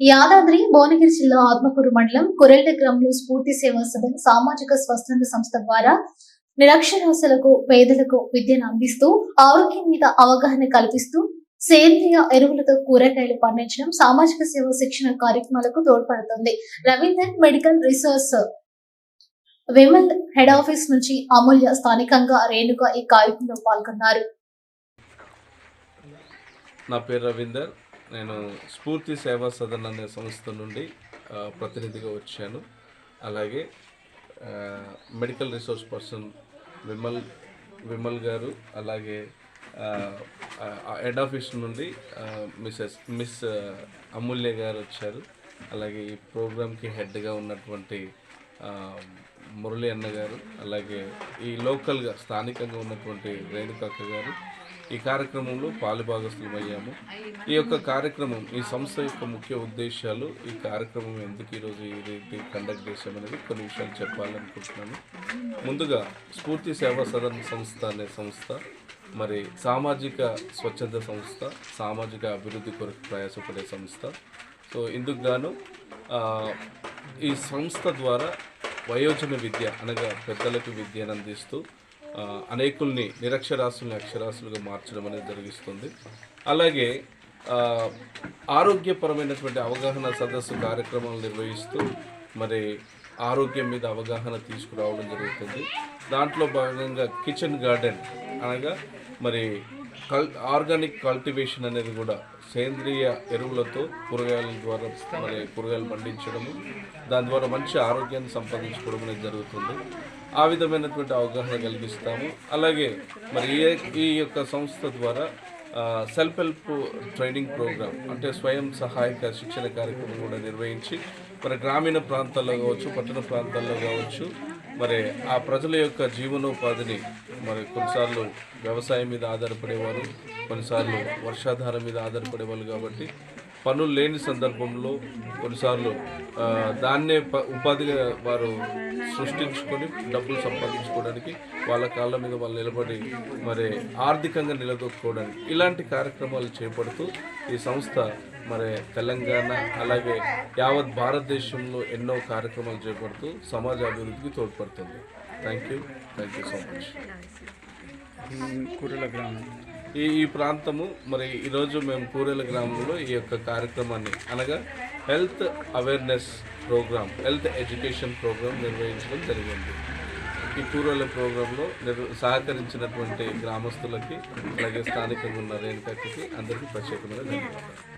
యాదాద్రి భువనగిరి జిల్లా ఆత్మకూరు మండలం కురెల్డ గ్రామంలో స్ఫూర్తి సేవా సదన్ సామాజిక స్వస్థంద సంస్థ ద్వారా నిరక్షరాస్యులకు పేదలకు విద్యను అందిస్తూ ఆరోగ్యం మీద అవగాహన కల్పిస్తూ సేంద్రియ ఎరువులతో కూరగాయలు పండించడం సామాజిక సేవ శిక్షణ కార్యక్రమాలకు తోడ్పడుతుంది. Ravinder medical research Vimal head office నుంచి అమూల్య స్థానికంగా రేణుగా ఈ కార్యక్రమంలో పాల్గొన్నారు. నా పేరు రవీందర్. నేను స్ఫూర్తి సేవా సదన్ అనే సంస్థ నుండి ప్రతినిధిగా వచ్చాను. అలాగే medical resource person Vimal Vimal garu అలాగే హెడ్ ఆఫీస్ నుండి మిస్సెస్ మిస్ అమూల్య గారు వచ్చారు. అలాగే ఈ ప్రోగ్రామ్కి హెడ్గా ఉన్నటువంటి మురళి అన్న గారు అలాగే ఈ లోకల్గా స్థానికంగా ఉన్నటువంటి రేణుకక్క గారు ఈ కార్యక్రమంలో పాలుభాగస్తులమయ్యాము ఈ యొక్క కార్యక్రమం ఈ సంస్థ యొక్క ముఖ్య ఉద్దేశాలు ఈ కార్యక్రమం ఎందుకు ఈరోజు ఈ రీతి కండక్ట్ చేశామనేది కొన్ని విషయాలు చెప్పాలనుకుంటున్నాను. ముందుగా స్ఫూర్తి సేవా సదన్ సంస్థ అనే సంస్థ మరి సామాజిక స్వచ్ఛంద సంస్థ సామాజిక అభివృద్ధి కొరకు ప్రయాసపడే సంస్థ. సో ఇందుకు గాను ఈ సంస్థ ద్వారా వయోజన విద్య అనగా పెద్దలకు విద్యను అందిస్తూ అనేకుల్ని నిరక్షరాస్యుల్ని అక్షరాస్యులుగా మార్చడం అనేది జరిగిస్తుంది. అలాగే ఆరోగ్యపరమైనటువంటి అవగాహన సదస్సు కార్యక్రమాలు నిర్వహిస్తూ మరి ఆరోగ్యం మీద అవగాహన తీసుకురావడం జరుగుతుంది. దాంట్లో భాగంగా కిచెన్ గార్డెన్ అనగా మరి కల్ ఆర్గానిక్ కల్టివేషన్ అనేది కూడా సేంద్రియ ఎరువులతో కూరగాయల ద్వారా మరి కూరగాయలు పండించడము దాని ద్వారా మంచి ఆరోగ్యాన్ని సంపాదించుకోవడం అనేది జరుగుతుంది. ఆ విధమైనటువంటి అవగాహన కలిగిస్తాము అలాగే మరి ఈ ఈ యొక్క సంస్థ ద్వారా సెల్ఫ్ హెల్ప్ ట్రైనింగ్ ప్రోగ్రామ్ అంటే స్వయం సహాయక శిక్షణ కార్యక్రమం కూడా నిర్వహించి మరి గ్రామీణ ప్రాంతాల్లో కావచ్చు పట్టణ ప్రాంతాల్లో కావచ్చు మరి ఆ ప్రజల యొక్క జీవనోపాధిని మరి కొన్నిసార్లు వ్యవసాయం మీద ఆధారపడేవారు కొన్నిసార్లు వర్షాధారం మీద ఆధారపడేవాళ్ళు కాబట్టి పనులు లేని సందర్భంలో కొన్నిసార్లు దాన్నే ఉపాధిగా వారు సృష్టించుకొని డబ్బులు సంపాదించుకోవడానికి వాళ్ళ కాళ్ళ మీద వాళ్ళు నిలబడి మరి ఆర్థికంగా నిలదొక్కుకోవడానికి ఇలాంటి కార్యక్రమాలు చేపడుతూ ఈ సంస్థ మరి తెలంగాణ అలాగే యావత్ భారతదేశంలో ఎన్నో కార్యక్రమాలు చేపడుతూ సమాజ అభివృద్ధికి తోడ్పడుతుంది. Thank you thank you so much కూరల గ్రామం. ఈ ఈ ప్రాంతము మరి ఈరోజు మేము కూరేల గ్రామంలో ఈ యొక్క కార్యక్రమాన్ని అనగా health awareness program health education program నిర్వహించడం జరిగింది. ఈ కూరేల ప్రోగ్రాంలో సహకరించినటువంటి గ్రామస్తులకి అలాగే స్థానికంగా ఉన్న రేణుకకి అందరికీ ప్రత్యేకమైన ధన్యవాదాలు.